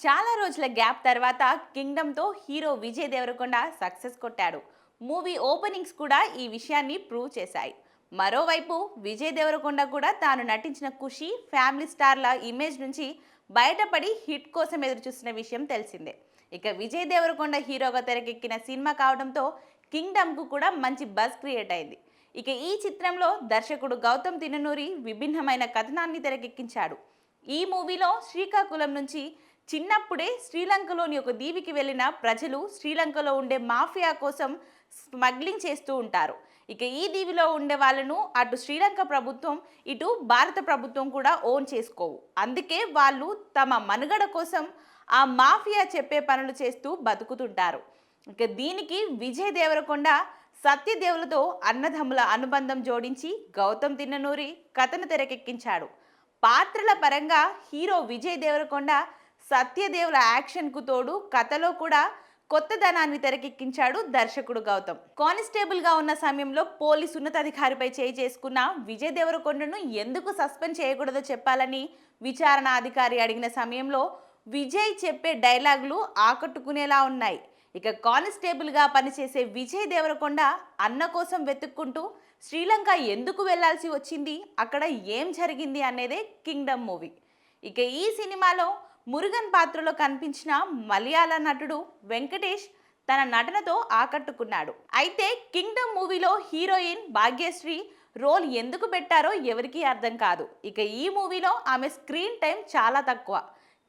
చాలా రోజుల గ్యాప్ తర్వాత కింగ్డమ్తో హీరో విజయ్ దేవరకొండ సక్సెస్ కొట్టాడు. మూవీ ఓపెనింగ్స్ కూడా ఈ విషయాన్ని ప్రూవ్ చేశాయి. మరోవైపు విజయ్ దేవరకొండ కూడా తాను నటించిన ఖుషి ఫ్యామిలీ స్టార్ల ఇమేజ్ నుంచి బయటపడి హిట్ కోసం ఎదురు చూస్తున్న విషయం తెలిసిందే. ఇక విజయ్ దేవరకొండ హీరోగా తెరకెక్కిన సినిమా కావడంతో కింగ్డమ్కు కూడా మంచి బజ్ క్రియేట్ అయింది. ఇక ఈ చిత్రంలో దర్శకుడు గౌతమ్ తిన్ననూరి విభిన్నమైన కథనాన్ని తెరకెక్కించాడు. ఈ మూవీలో శ్రీకాకుళం నుంచి చిన్నప్పుడే శ్రీలంకలోని ఒక దీవికి వెళ్ళిన ప్రజలు శ్రీలంకలో ఉండే మాఫియా కోసం స్మగ్లింగ్ చేస్తూ ఉంటారు. ఇక ఈ దీవిలో ఉండే వాళ్ళను అటు శ్రీలంక ప్రభుత్వం ఇటు భారత ప్రభుత్వం కూడా ఓన్ చేసుకోవు. అందుకే వాళ్ళు తమ మనుగడ కోసం ఆ మాఫియా చెప్పే పనులు చేస్తూ బతుకుతుంటారు. ఇక దీనికి విజయ్ దేవరకొండ సత్యదేవులతో అన్నదమ్ముల అనుబంధం జోడించి గౌతమ్ తిన్ననూరి కథను తెరకెక్కించాడు. పాత్రల పరంగా హీరో విజయ్ దేవరకొండ సత్యదేవుల యాక్షన్కు తోడు కథలో కూడా కొత్తదనాన్ని తెరకెక్కించాడు దర్శకుడు గౌతమ్. కానిస్టేబుల్గా ఉన్న సమయంలో పోలీస్ ఉన్నతాధికారిపై చేయి చేసుకున్న విజయ్ దేవరకొండను ఎందుకు సస్పెండ్ చేయకూడదో చెప్పాలని విచారణ అధికారి అడిగిన సమయంలో విజయ్ చెప్పే డైలాగులు ఆకట్టుకునేలా ఉన్నాయి. ఇక కానిస్టేబుల్గా పనిచేసే విజయ్ దేవరకొండ అన్న కోసం వెతుక్కుంటూ శ్రీలంక ఎందుకు వెళ్ళాల్సి వచ్చింది? అక్కడ ఏం జరిగింది? అనేదే కింగ్డమ్ మూవీ. ఇక ఈ సినిమాలో మురుగన్ పాత్రలో కనిపించిన మలయాళ నటుడు వెంకటేష్ తన నటనతో ఆకట్టుకున్నాడు. అయితే కింగ్డమ్ మూవీలో హీరోయిన్ భాగ్యశ్రీ రోల్ ఎందుకు పెట్టారో ఎవరికీ అర్థం కాదు. ఇక ఈ మూవీలో ఆమె స్క్రీన్ టైం చాలా తక్కువ.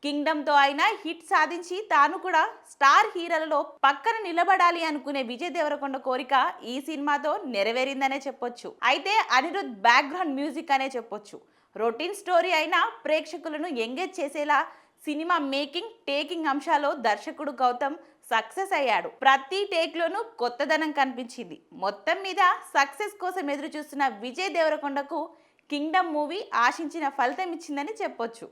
కింగ్డమ్తో అయినా హిట్ సాధించి తాను కూడా స్టార్ హీరోలలో పక్కన నిలబడాలి అనుకునే విజయ్ దేవరకొండ కోరిక ఈ సినిమాతో నెరవేరిందనే చెప్పొచ్చు. అయితే అనిరుద్ బ్యాక్గ్రౌండ్ మ్యూజిక్ అనే చెప్పొచ్చు. రొటీన్ స్టోరీ అయినా ప్రేక్షకులను ఎంగేజ్ చేసేలా సినిమా మేకింగ్ టేకింగ్ అంశాల్లో దర్శకుడు గౌతమ్ సక్సెస్ అయ్యాడు. ప్రతి టేక్లోనూ కొత్తదనం కనిపించింది. మొత్తం మీద సక్సెస్ కోసం ఎదురు చూస్తున్న విజయ్ దేవరకొండకు కింగ్డమ్ మూవీ ఆశించిన ఫలితం ఇచ్చిందని చెప్పొచ్చు.